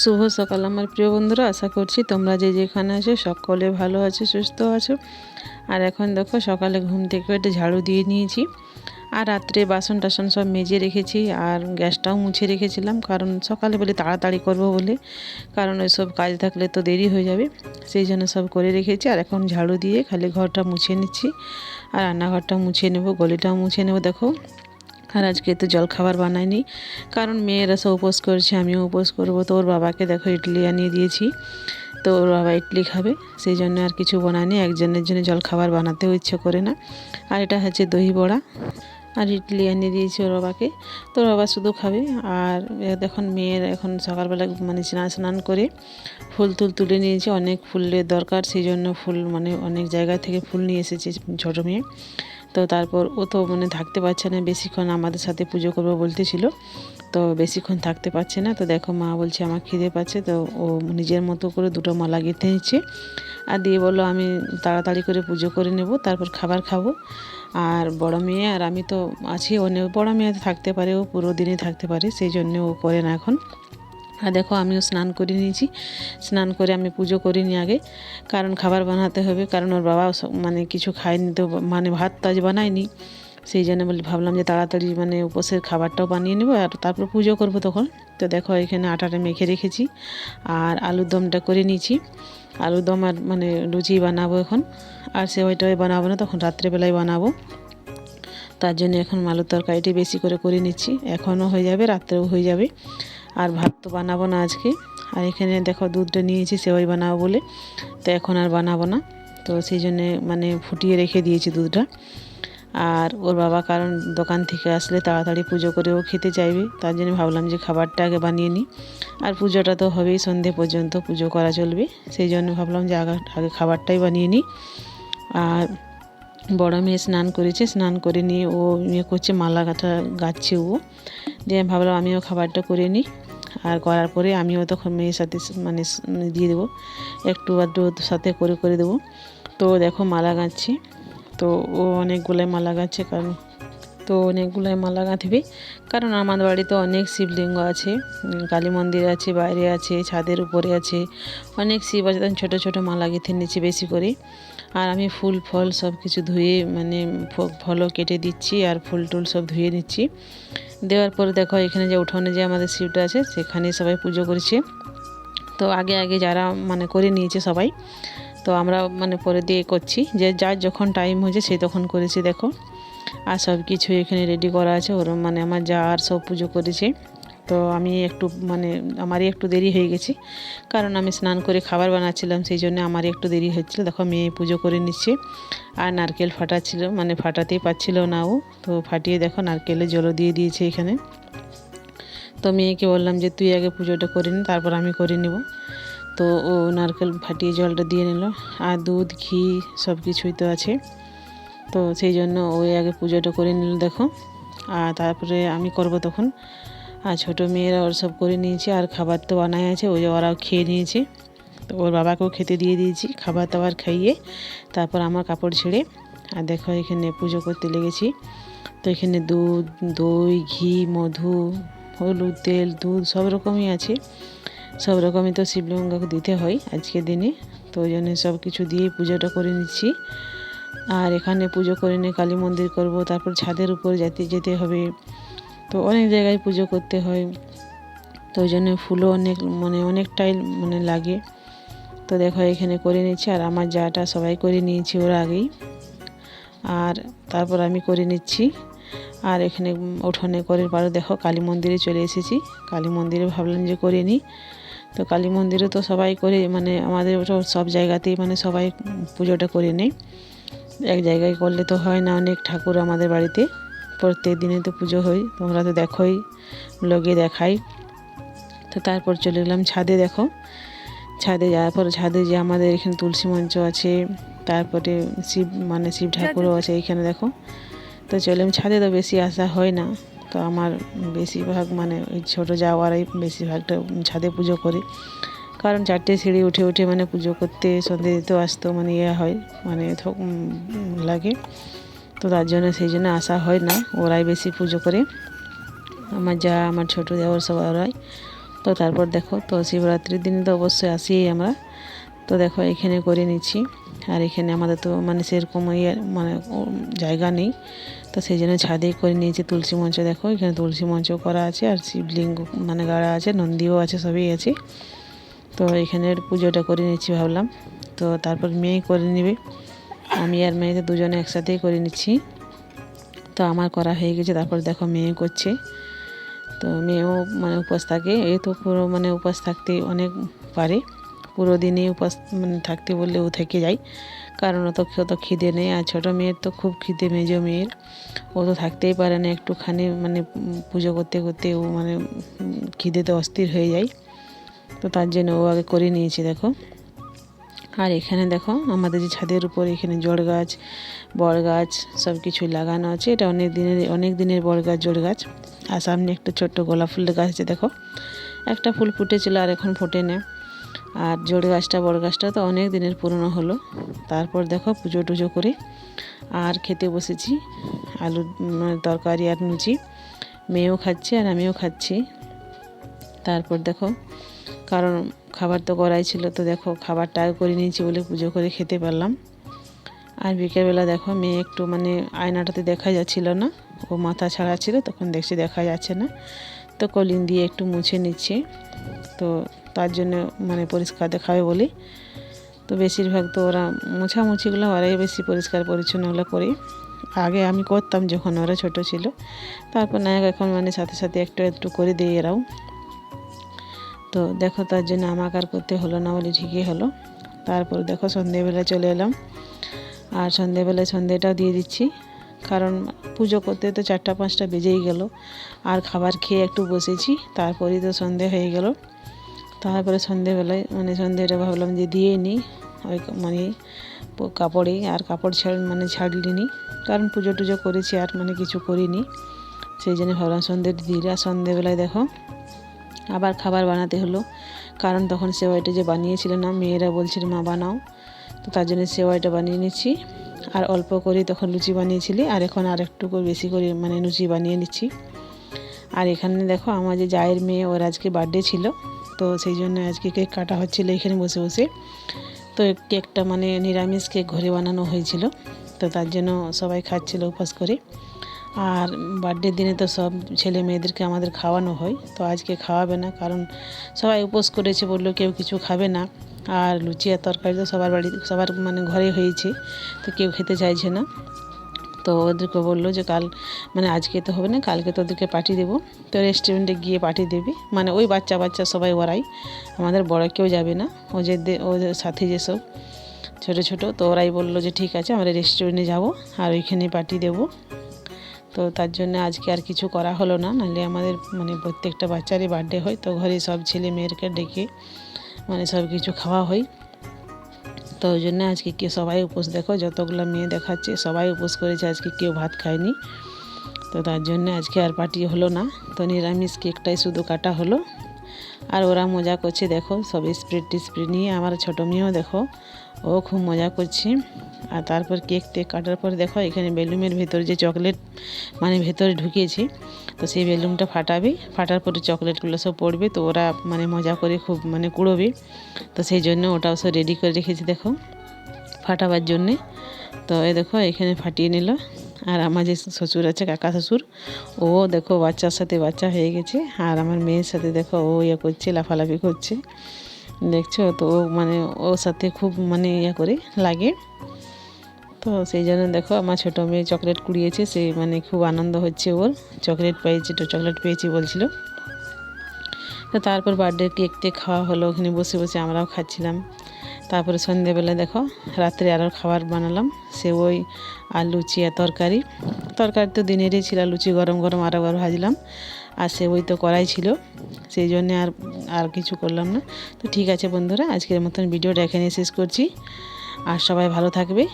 শুভ সকাল আমার প্রিয় বন্ধুরা, আশা করছি তোমরা যে যেখানে আছো সকলে ভালো আছো, সুস্থ আছো। আর এখন দেখো সকালে ঘুম থেকে একটু ঝাড়ু দিয়ে নিয়েছি। আর রাত্রে বাসন টাসন সব মেজে রেখেছি আর গ্যাসটাও মুছে রেখেছিলাম, কারণ সকালে বলে তাড়াতাড়ি করব বলে, কারণ ওই সব কাজ থাকলে তো দেরি হয়ে যাবে। সেই জন্য সব করে রেখেছি আর এখন ঝাড়ু দিয়ে খালি ঘরটা মুছে নিচ্ছি। আর রান্নাঘরটা মুছে নেব, গলিটাও মুছে নেব, দেখো। আর আজকে তো জলখাবার বানাইনি। কারণ মেয়েরা সব উপোস করছে, আমিও উপোস করব। তো ওর বাবাকে দেখো ইডলি আনিয়ে দিয়েছি। তো ওর বাবা ইডলি খাবে, সেই জন্য আর কিছু বানাইনি একজনের জন্য জলখাবার বানাতেও ইচ্ছে করে না। আর এটা হচ্ছে দহি বড়া। আর ইডলি আনিয়ে দিয়েছি ওর বাবাকে। তো ওর বাবা শুধু খাবে। আর এখন মেয়ের এখন সকালবেলা মানে স্নান স্নান করে ফুল তুল তুলে নিয়েছে। অনেক ফুলের দরকার, সেই জন্য ফুল মানে অনেক জায়গা থেকে ফুল নিয়ে এসেছে ছোটো মেয়ে। তো তারপর ও তো মানে থাকতে পারছে না, বেশিক্ষণ আমাদের সাথে পুজো করব বলতেছিল। তো বেশিক্ষণ থাকতে পারছে না, তো দেখো মা বলছে আমার খিদে পাচ্ছে, তো ও নিজের মতো করে দুটো মালা গেঁথে নিচ্ছে। আর দিয়ে বলল, আমি তাড়াতাড়ি করে পুজো করে নেব, তারপর খাবার খাব। আর বড় মেয়ে আর আমি তো আছি, অনেক বড় মেয়ে থাকতে পারে, ও পুরো দিনে থাকতে পারে, সেই জন্য ও করে না এখন। আর দেখো আমিও স্নান করে নিয়েছি। স্নান করে আমি পুজো করিনি আগে। কারণ খাবার বানাতে হবে, কারণ ওর বাবা মানে কিছু খায়নি তো মানে ভাত তো আজ বানায়নি। সেই জন্য বলে, ভাবলাম যে তাড়াতাড়ি মানে উপোসের খাবারটাও বানিয়ে নেব আর তারপর পুজো করব তখন। তো দেখো এখানে আটাটা মেখে রেখেছি আর আলুর দমটা করে নিয়েছি। আলুর দম আর মানে লুচি বানাবো এখন। আর সেওইটাই বানাবো না, তখন রাত্রেবেলায় বানাবো। তার জন্য এখন আলুর তরকারিটি বেশি করে করে নিচ্ছি। এখনও হয়ে যাবে, রাত্রেও হয়ে যাবে। আর ভাত তো বানাবো না আজকে। আর এখানে দেখো দুধটা নিয়েছি সেওই বানাবো বলে। তো এখন আর বানাবো না। তো সেই জন্যে মানে ফুটিয়ে রেখে দিয়েছি দুধটা। আর ওর বাবা কারণ দোকান থেকে আসলে তাড়াতাড়ি পুজো করেও খেতে চাইবে, তার জন্য ভাবলাম যে খাবারটা আগে বানিয়ে নিই। আর পুজোটা তো হবেই, সন্ধে পর্যন্ত পুজো করা চলবে। সেই জন্য ভাবলাম যে আগে আগে খাবারটাই বানিয়ে নিই। আর বড় মেয়ে স্নান করেছে, স্নান করে নিয়ে ও ইয়ে করছে, মালা গাঁথা গাচ্ছে ও। দিয়ে ভাবলাম আমিও খাবারটা করে নিই। আর করার পরে আমিও তখন মেয়ের সাথে মানে দিয়ে দেবো। একটু আধটু সাথে করে করে দেবো। তো দেখো মালা গাঁচ্ছি তো ও অনেকগুলোই মালা গাঁচ্ছে কারণ তো অনেকগুলোই মালা গাঁথবে। কারণ আমাদের বাড়িতে অনেক শিবলিঙ্গ আছে কালী মন্দির আছে, বাইরে আছে, ছাদের উপরে আছে। অনেক শিব আছে তখন ছোটো ছোটো মালা গেঁথে নিচ্ছি বেশি করে। আর আমি ফুল ফল সব কিছু ধুয়ে মানে ফলও কেটে দিচ্ছি আর ফুল টুল সব ধুয়ে নিচ্ছি। দেওয়ার পরে দেখো এখানে যে উঠোনে যে আমাদের শিবটা আছে, সেখানে সবাই পুজো করেছে। তো আগে আগে যারা মানে করে নিয়েছে সবাই, তো আমরা মানে পরে দিয়ে করছি। যে যার যখন টাইম হয়েছে সে তখন করেছি, দেখো। আর সব কিছু এখানে রেডি করা আছে। ওরম মানে আমার যা আর সব পুজো করেছে। তো আমি একটু মানে আমারই একটু দেরি হয়ে গেছে। কারণ আমি স্নান করে খাবার বানাচ্ছিলাম, সেই জন্য আমারই একটু দেরি হচ্ছিল। দেখো, মেয়ে পুজো করে নিচ্ছে। আর নারকেল ফাটাচ্ছিল মানে ফাটাতেই পাচ্ছিল না ও। তো ফাটিয়ে দেখো নারকেলে জলও দিয়ে দিয়েছে এখানে। তো মেয়েকে বললাম যে, তুই আগে পুজোটা করে নি, তারপর আমি করে নেব। তো ও নারকেল ফাটিয়ে জলটা দিয়ে নিল। আর দুধ, ঘি সব কিছুই তো আছে। তো সেই জন্য ওই আগে পুজোটা করে নিল, দেখো। আর তারপরে আমি করব তখন। আর ছোটো মেয়েরা ওর সব করে নিয়েছে, আর খাবার তো বানাই আছে, ওই ওরাও খেয়ে নিয়েছে। তো ওর বাবাকেও খেতে দিয়ে দিয়েছি, খাবার দাবার খাইয়ে তারপর আমার কাপড় ছেড়ে, আর দেখো এখানে পুজো করতে লেগেছি। তো এখানে দুধ, দই, ঘি, মধু, হলুদ তেল, দুধ সব রকমই আছে। সব রকমই তো শিবলিঙ্গকে দিতে হয় আজকের দিনে, তো ওই জন্য সব কিছু দিয়ে পুজোটা করে নিচ্ছি। আর এখানে পুজো করে নিয়ে কালী মন্দির করব, তারপর ছাদের উপর যেতে যেতে হবে। তো অনেক জায়গায় পুজো করতে হয়। তো ওই জন্য ফুলও অনেক মানে অনেকটাই মানে লাগে। তো দেখো এখানে করে নিচ্ছি, আর আমার যাটা সবাই করে নিয়েছি ওর আগেই। আর তারপর আমি করে নিচ্ছি। আর এখানে উঠোনে করে পারো, দেখো কালী মন্দিরে চলে এসেছি। কালী মন্দিরে ভাবলাম যে করে নিই। তো কালী মন্দিরে তো সবাই করে মানে আমাদের সব জায়গাতেই মানে সবাই পুজোটা করে নেয়। এক জায়গায় করলে তো হয় না অনেক ঠাকুর আমাদের বাড়িতে। প্রত্যেক দিনে তো পুজো হয় তোমরা তো দেখোই ব্লগে দেখাই। তো তারপর চলে গেলাম ছাদে দেখো। ছাদে যাওয়ার পর ছাদে যে আমাদের এখানে তুলসী মঞ্চ আছে তারপরে শিব মানে শিব ঠাকুরও আছে এইখানে দেখো। তো চলে ছাদে তো বেশি আসা হয় না। তো আমার বেশিরভাগ মানে ওই ছোটো যাওয়ারাই বেশিরভাগটা ছাদে পুজো করি। কারণ চারটে সিঁড়ি উঠে উঠে মানে পুজো করতে সন্ধে দিতেও আসতো মানে ইয়ে হয় মানে লাগে। তো তার জন্য সেই জন্য আসা হয় না। ওরাই বেশি পুজো করে। আমার যা, আমার ছোটো দেওয়ার সব ওরাই। তো তারপর দেখো, তো শিবরাত্রির দিনে তো অবশ্যই আসি আমরা। তো দেখো, এখানে করে নিচ্ছি। আর এখানে আমাদের তো মানে সেরকম ইয়ে মানে জায়গা নেই। তো সেই জন্য ছাদেই করে নিয়েছি তুলসী মঞ্চ। দেখো, এখানে তুলসী মঞ্চ করা আছে আর শিবলিঙ্গ মানে গাড়া আছে, নন্দীও আছে, সবই আছে। তো এখানের পুজোটা করে নিচ্ছি ভাবলাম। তো তারপর মেয়ে করে নেবে। আমি আর মেয়েতে দুজনে একসাথেই করে নিচ্ছি। তো আমার করা হয়ে গেছে, তারপর দেখো মেয়ে করছে। তো মেয়েও মানে উপোস থাকে এ তো পুরো মানে উপোস থাকতে অনেক পারে। পুরো দিনে উপোস মানে থাকতে বললে ও থেকে যায়। কারণ ও তো অত খিদে নেই, আর ছোটো মেয়ের তো খুব খিদে, মেজো মেয়ের। ও তো থাকতেই পারে না একটুখানি মানে পুজো করতে করতে ও মানে খিদেতে অস্থির হয়ে যায়। তো তার জন্য ও আগে করে নিয়েছে, দেখো। আর এখানে দেখো আমাদের যে ছাদের উপর এখানে জড় গাছ বড় গাছ সব কিছুই লাগানো আছে। এটা অনেক দিনের অনেক দিনের বড় গাছ জড় গাছ। আর সামনে একটা ছোট্ট গোলাপ ফুলের গাছ আছে দেখো। একটা ফুল ফুটেছিল আর এখন ফোটে না। আর জড় গাছটা বড় গাছটা তো অনেক দিনের পুরনো হলো। তারপর দেখো পুজো টুজো করে আর খেতে বসেছি। উম, তরকারি আর লুচি। মেয়েও খাচ্ছে আর আমিও খাচ্ছি। তারপর দেখো কারণ খাবার তো করাই ছিল, তো দেখো খাবারটা করে নিয়েছি বলে পুজো করে খেতে পারলাম। আর বিকেলবেলা দেখো মেয়ে একটু মানে আয়নাটাতে দেখা যাচ্ছিল না, ও মাথা ছাড়া ছিল, তখন দেখছি দেখা যাচ্ছে না। তো কলিং দিয়ে একটু মুছে নিচ্ছে, তো তার জন্য মানে পরিষ্কার দেখাবে বলি। তো বেশিরভাগ তো ওরা মোছামুছিগুলো ওরাই বেশি পরিষ্কার পরিচ্ছন্নগুলো করে। আগে আমি করতাম যখন ওরা ছোট ছিল, তারপর নায়ক এখন মানে সাথে সাথে একটু একটু করে দিয়ে এরাও। তো দেখো তার জন্য আমাকে আর করতে হলো না বলে ঠিকই হলো। তারপর দেখো সন্ধেবেলা চলে এলাম। আর সন্ধেবেলায় সন্ধেটাও দিয়ে দিচ্ছি। কারণ পুজো করতে তো চারটা, পাঁচটা বেজেই গেল। আর খাবার খেয়ে একটু বসেছি, তারপরেই তো সন্ধে হয়ে গেল। তারপরে সন্ধেবেলায় মানে সন্ধেটা ভাবলাম যে দিয়ে নিই। ওই মানে কাপড়ে আর কাপড় ছাড় মানে ছাড়লিনি। কারণ পুজো টুজো করেছি আর মানে কিছু করিনি। সেই জন্য ভাবলাম সন্ধেটা দিয়ে দিই। আর সন্ধেবেলায় দেখো আবার খাবার বানাতে হলো। কারণ তখন সেওয়াইটা যে বানিয়েছিল না, মেয়েরা বলছিল, মা, বানাও। তো তার জন্য সেওয়াইটা বানিয়ে নিচ্ছি। আর অল্প করে তখন লুচি বানিয়েছিলি, আর এখন আর একটু করে বেশি করে মানে লুচি বানিয়ে নিচ্ছি। আর এখানে দেখো, আমার যে জায়ের মেয়ে, ওর আজকে বার্থডে ছিল। তো সেই জন্য আজকে কেক কাটা হচ্ছিল এখানে বসে বসে। তো কেকটা মানে নিরামিষ কেক ঘরে বানানো হয়েছিল। তো তার জন্য সবাই খাচ্ছিল উপবাস করে। আর বার্থডের দিনে তো সব ছেলে মেয়েদেরকে আমাদের খাওয়ানো হয়, তো আজকে খাওয়াবে না, কারণ সবাই উপোস করেছে, বলল কেউ কিছু খাবে না, আর লুচি আর তরকারি তো সবার বাড়ি সবার মানে ঘরে হয়েছে, তো কেউ খেতে চাইছে না, তো ওদেরকে বলল যে কাল মানে আজকে তো হবে না, কালকে তো ওদেরকে পাঠিয়ে দেবো, তো রেস্টুরেন্টে গিয়ে পাঠিয়ে দেবে মানে ওই বাচ্চা বাচ্চা সবাই ওরাই, আমাদের বড় কেউ যাবে না ও যে দে- ওদের সাথে যেসব ছোটো ছোটো, তো ওরাই বলল যে ঠিক আছে, আমরা রেস্টুরেন্টে যাব, আর ওইখানে পাঠিয়ে দেবো। তো তার জন্য আজকে আর কিছু করা হলো না। নাহলে আমাদের মানে প্রত্যেকটা বাচ্চারই বার্থডে হয়, তো ঘরে সব ছেলে মেয়েরকে ডেকে মানে সব কিছু খাওয়া হয়। তো ওই জন্য আজকে কে সবাই উপোস, দেখো যতগুলো মেয়ে দেখাচ্ছে সবাই উপোস করেছে, আজকে কেউ ভাত খায়নি। তো তার জন্য আজকে আর পার্টি হলো না। তো নিরামিষ কেকটাই শুধু কাটা হলো। আর ওরা মজা করছে, দেখো, সব স্প্রিট টিস্প্রিট নিয়ে, আমার ছোটো মেয়েও দেখো, ও খুব মজা করছে। আর তারপর কেক টেক কাটার পর দেখো, এখানে বেলুনের ভেতর যে চকলেট মানে ভেতরে ঢুকিয়েছি, তো সেই বেলুনটা ফাটাবে, ফাটার পরে চকলেটগুলো সব পড়বে, তো ওরা মানে মজা করে খুব মানে কুড়োবে। তো সেই জন্য ওটাও সব রেডি করে রেখেছি, দেখো, ফাটাবার জন্যে। তো এ দেখো, এখানে ফাটিয়ে নিল। আর আমার যে শ্বশুর আছে, কাকা শ্বশুর, ও দেখো বাচ্চার সাথে বাচ্চা হয়ে গেছে। আর আমার মেয়ের সাথে দেখো ও ইয়ে করছে, লাফালাফি করছে। দেখছ? তো ও মানে ওর সাথে খুব মানে ইয়ে করে, লাগে। তো সেই জন্য দেখো আমার ছোটো মেয়ে চকলেট কুড়িয়েছে, সে মানে খুব আনন্দ হচ্ছে ওর। চকলেট পেয়েছি তো চকলেট পেয়েছি বলছিল। তো তারপর বার্থডে কেক টেক খাওয়া হলো, ওখানে বসে বসে আমরাও খাচ্ছিলাম। তারপরে সন্ধ্যেবেলা দেখো, রাত্রে আরও খাবার বানালাম। সে ওই আর লুচি আর তরকারি। তরকারি তো দিনেরই ছিল লুচি গরম গরম আরও আরও ভাজলাম। আর সে ওই তো করাই ছিল। সেই জন্যে আর আর কিছু করলাম না। তো ঠিক আছে বন্ধুরা, আজকের মতন ভিডিওটা এখানে শেষ করছি। আর সবাই ভালো থাকবে।